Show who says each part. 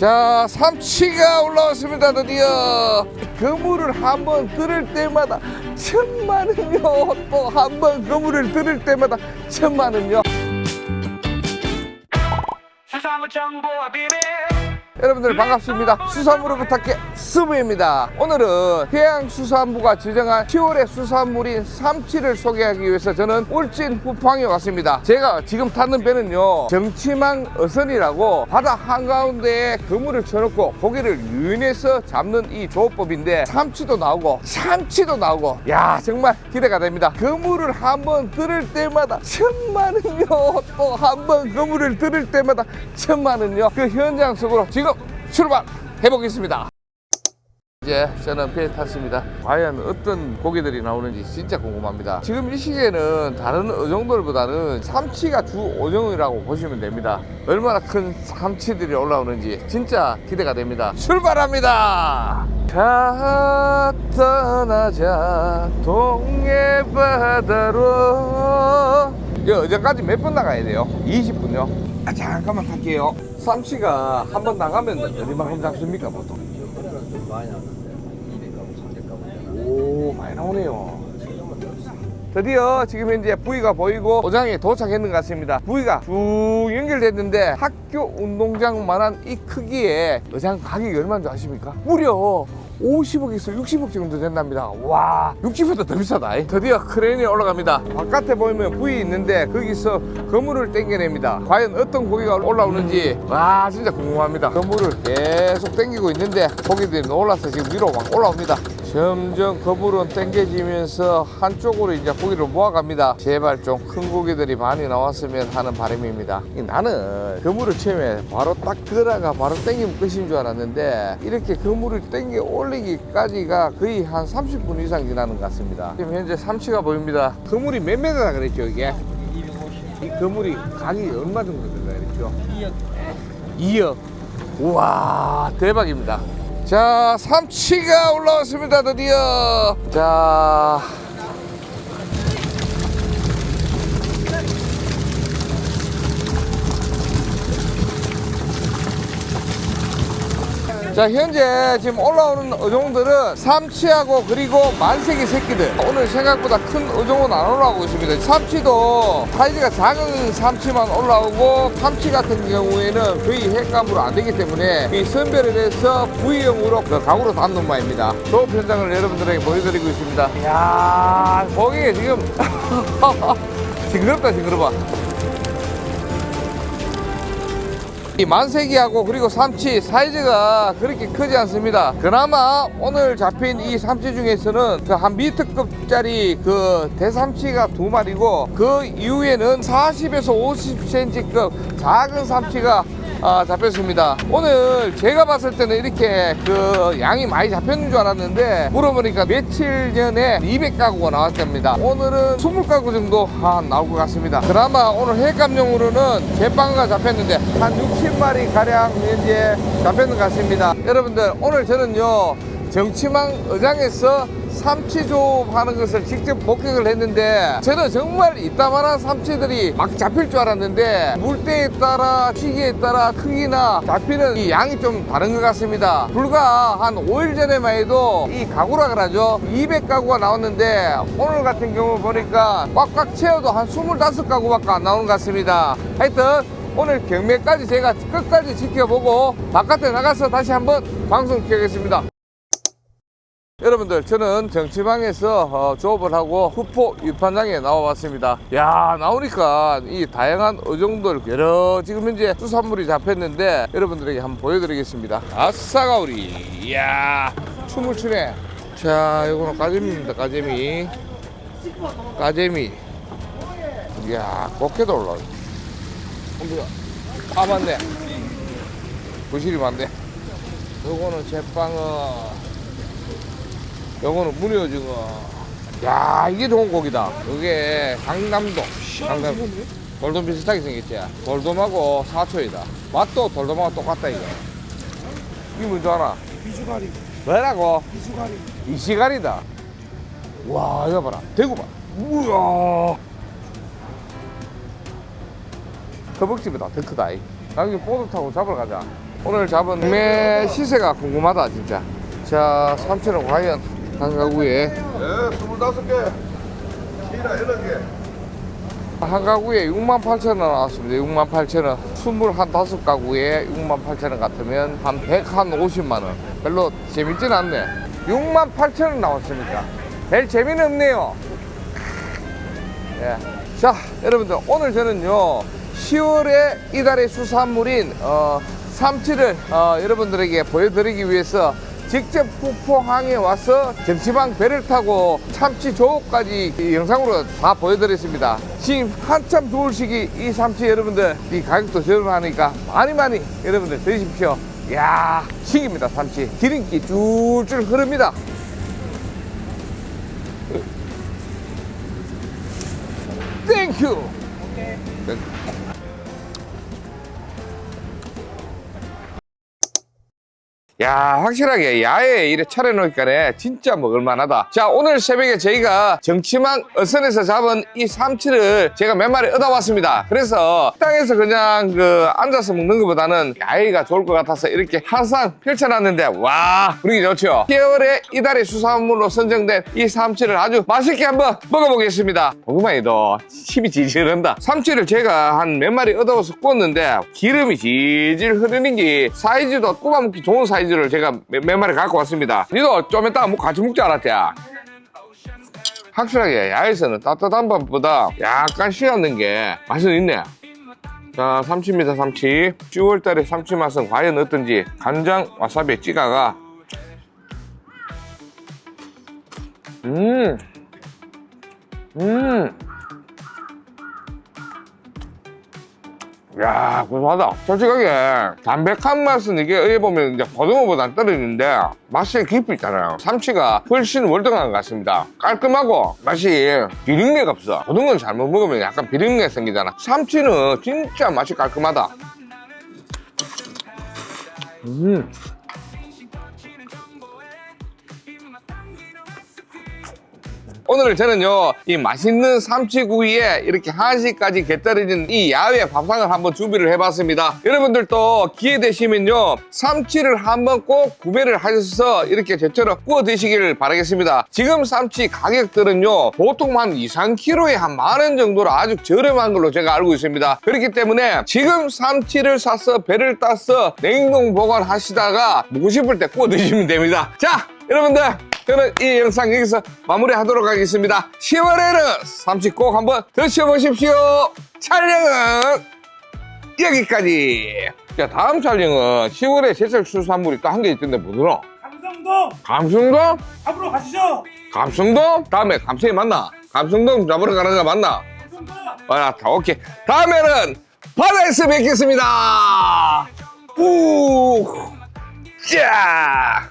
Speaker 1: 자 삼치가 올라왔습니다 드디어. 그물을 한 번 들을 때마다 천만은요 또 한 번 그물을 들을 때마다 천만은요
Speaker 2: 수사무 정보와 비밀
Speaker 1: 여러분들 반갑습니다. 수산물을 부탁해 스무입니다. 오늘은 해양수산부가 지정한 10월의 수산물인 삼치를 소개하기 위해서 저는 울진 후팡에 왔습니다. 제가 지금 타는 배는요 정치망 어선이라고 바다 한가운데에 그물을 쳐놓고 고기를 유인해서 잡는 이 조업법인데 삼치도 나오고 참치도 나오고 야 정말 기대가 됩니다. 그물을 한번 들을 때마다 천만은요 또 한 번 그물을 들을 때마다 천만은요 그 현장 속으로 지금 출발해 보겠습니다. 이제 저는 배에 탔습니다. 과연 어떤 고기들이 나오는지 진짜 궁금합니다. 지금 이 시기에는 다른 어종들보다는 삼치가 주 어종이라고 보시면 됩니다. 얼마나 큰 삼치들이 올라오는지 진짜 기대가 됩니다. 출발합니다. 자 떠나자 동해 바다로 이 어제까지 몇 분 나가야 돼요? 20분요. 아, 잠깐만 갈게요. 삼치가 한 번 나가면 얼마만큼 잡습니까 보통? 오 많이 나오네요 드디어 지금 현재 부위가 보이고 도장에 도착했는 것 같습니다 부위가 쭉 연결됐는데 학교 운동장만한 이 크기에 의장 가격이 얼마인 줄 아십니까? 무려 50억에서 60억 정도 된답니다. 와 60보다 더 비싸다. 드디어 크레인이 올라갑니다. 바깥에 보이면 부위 있는데 거기서 그물을 당겨냅니다. 과연 어떤 고기가 올라오는지. 와 진짜 궁금합니다. 그물을 계속 당기고 있는데 고기들이 놀라서 지금 위로 막 올라옵니다 점점 거물은 당겨지면서 한쪽으로 이제 고기를 모아갑니다. 제발 좀 큰 고기들이 많이 나왔으면 하는 바람입니다. 이 나는 그물을 처음에 바로 딱 들어가 바로 당기면 끝인 줄 알았는데 이렇게 그물을 당겨 올리기까지가 거의 한 30분 이상 지나는 것 같습니다. 지금 현재 삼치가 보입니다. 그물이 몇 메다라 그랬죠 이게? 이 그물이 가격이 얼마 정도 된다 그랬죠? 2억. 우와 대박입니다. 자 삼치가 올라왔습니다 드디어. 자. 자 현재 지금 올라오는 어종들은 삼치하고 그리고 만세기 새끼들. 오늘 생각보다 큰 어종은 안 올라오고 있습니다. 삼치도 사이즈가 작은 삼치만 올라오고 참치 같은 경우에는 거의 핵감으로 안 되기 때문에 이 선별을 해서 부위용으로 그 가구로 담는 바입니다. 조업 현장을 여러분들에게 보여드리고 있습니다. 이야. 거기에 지금 징그럽다 징그러워 이 만세기하고 그리고 삼치 사이즈가 그렇게 크지 않습니다. 그나마 오늘 잡힌 이 삼치 중에서는 그 한 미터급짜리 그 대삼치가 두 마리고 그 이후에는 40에서 50cm급 작은 삼치가 아, 잡혔습니다. 오늘 제가 봤을 때는 이렇게 그 양이 많이 잡혔는 줄 알았는데 물어보니까 며칠 전에 200가구가 나왔답니다. 오늘은 20가구 정도 아, 나올 것 같습니다. 그나마 오늘 횟감용으로는 제빵가 잡혔는데 한 60마리 가량 현재 잡혔는 것 같습니다. 여러분들 오늘 저는요 정치망 어장에서 삼치 조업 하는 것을 직접 목격을 했는데 저는 정말 이따만한 삼치들이 막 잡힐 줄 알았는데 물때에 따라 시기에 따라 크기나 잡히는 이 양이 좀 다른 것 같습니다. 불과 한 5일 전에만 해도 이 가구라 그러죠. 200가구가 나왔는데 오늘 같은 경우 보니까 꽉꽉 채워도 한 25가구밖에 안 나오는 것 같습니다. 하여튼 오늘 경매까지 제가 끝까지 지켜보고 바깥에 나가서 다시 한번 방송 켜겠습니다 여러분들 저는 정치방에서 어, 조업을 하고 후포 유판장에 나와봤습니다. 야 나오니까 이 다양한 어종들 여러 지금 현재 수산물이 잡혔는데 여러분들에게 한번 보여드리겠습니다. 아싸가오리. 이야 춤을 추네. 자 이거는 까재미입니다 까재미. 까재미. 이야 꽃게도 올라와. 어머야. 아 맞네. 부실이 맞네. 요거는 제빵어 요거는 무늬오징어 야 이게 좋은 고기다. 이게 강남도 강남 돌돔 비슷하게 생겼지? 돌돔하고 사초이다. 맛도 돌돔하고 똑같다 이거. 이게 뭔지 알아?
Speaker 3: 비주가리,
Speaker 1: 뭐라고?
Speaker 3: 비주가리.
Speaker 1: 이시가리다. 와 이거 봐라. 대구 봐. 우와. 허벅지보다. 더 크다 이. 나중에 보드 타고 잡으러 가자. 오늘 잡은 매 시세가 궁금하다 진짜. 자 삼촌은 과연 한 가구에
Speaker 3: 네, 25개. 시라 8개.
Speaker 1: 한 가구에 6만 8천 원 나왔습니다 6만 8천 원25 가구에 6만 8천 원 같으면 한 150만 원 별로 재밌진 않네 6만 8천 원 나왔으니까 별 재미는 없네요 예. 자 여러분들 오늘 저는요 10월에 이달의 수산물인 어, 삼치를 어, 여러분들에게 보여드리기 위해서 직접 북포항에 와서 정치방 배를 타고 참치 조업까지 이 영상으로 다 보여드렸습니다. 지금 한참 좋을 시기 이 삼치 여러분들 이 가격도 저렴하니까 많이 많이 여러분들 드십시오. 이야 식입니다 삼치. 기름기 줄줄 흐릅니다. 땡큐 야 확실하게 야외에 이래 차려놓으니까 진짜 먹을만하다. 자 오늘 새벽에 저희가 정치망 어선에서 잡은 이 삼치를 제가 몇 마리 얻어왔습니다. 그래서 땅에서 그냥 그 앉아서 먹는 것보다는 야외가 좋을 것 같아서 이렇게 항상 펼쳐놨는데 와 분위기 좋죠? 10월에 이달의 수산물로 선정된 이 삼치를 아주 맛있게 한번 먹어보겠습니다. 보기만 해도 침이 질질 흐른다. 삼치를 제가 한 몇 마리 얻어와서 구웠는데 기름이 질질 흐르는 게 사이즈도 꼽아먹기 좋은 사이즈 를 제가 몇, 몇 마리 갖고 왔습니다. 니도 좀 이따 뭐 같이 먹지 않았지? 확실하게 야외에서는 따뜻한 밥보다 약간 식었는 게 맛은 있네. 자 삼치입니다 삼치 10월달에 삼치 맛은 과연 어떤지 간장 와사비에 찍어가. 음. 음. 야, 고소하다. 솔직하게, 담백한 맛은 이게 어디 보면 이제 고등어보단 떨어지는데, 맛의 깊이 있잖아요. 삼치가 훨씬 월등한 것 같습니다. 깔끔하고, 맛이 비린내가 없어. 고등어는 잘못 먹으면 약간 비린내 생기잖아. 삼치는 진짜 맛이 깔끔하다. 음. 오늘 저는요 이 맛있는 삼치구이에 이렇게 한시까지 곁들여진 이 야외 밥상을 한번 준비를 해봤습니다. 여러분들도 기회 되시면요 삼치를 한번 꼭 구매를 하셔서 이렇게 저처럼 구워 드시기를 바라겠습니다. 지금 삼치 가격들은요 보통 한 2, 3kg에 한 만 원 정도로 아주 저렴한 걸로 제가 알고 있습니다. 그렇기 때문에 지금 삼치를 사서 배를 따서 냉동 보관하시다가 먹고 싶을 때 구워 드시면 됩니다. 자 여러분들 저는 이 영상 여기서 마무리하도록 하겠습니다. 10월에는 삼치 꼭 한번 드셔보십시오. 촬영은 여기까지. 자, 다음 촬영은 10월에 제철 수산물이 또 한 개 있던데 뭐더라?
Speaker 4: 감성동
Speaker 1: 감성돔?
Speaker 4: 앞으로 가시죠.
Speaker 1: 감성돔? 다음에 감성이 맞나? 감성돔 잡으러 가는 거 맞나?
Speaker 4: 감성동.
Speaker 1: 알았다. 오케이. 다음에는 바다에서 뵙겠습니다. 우! 짜!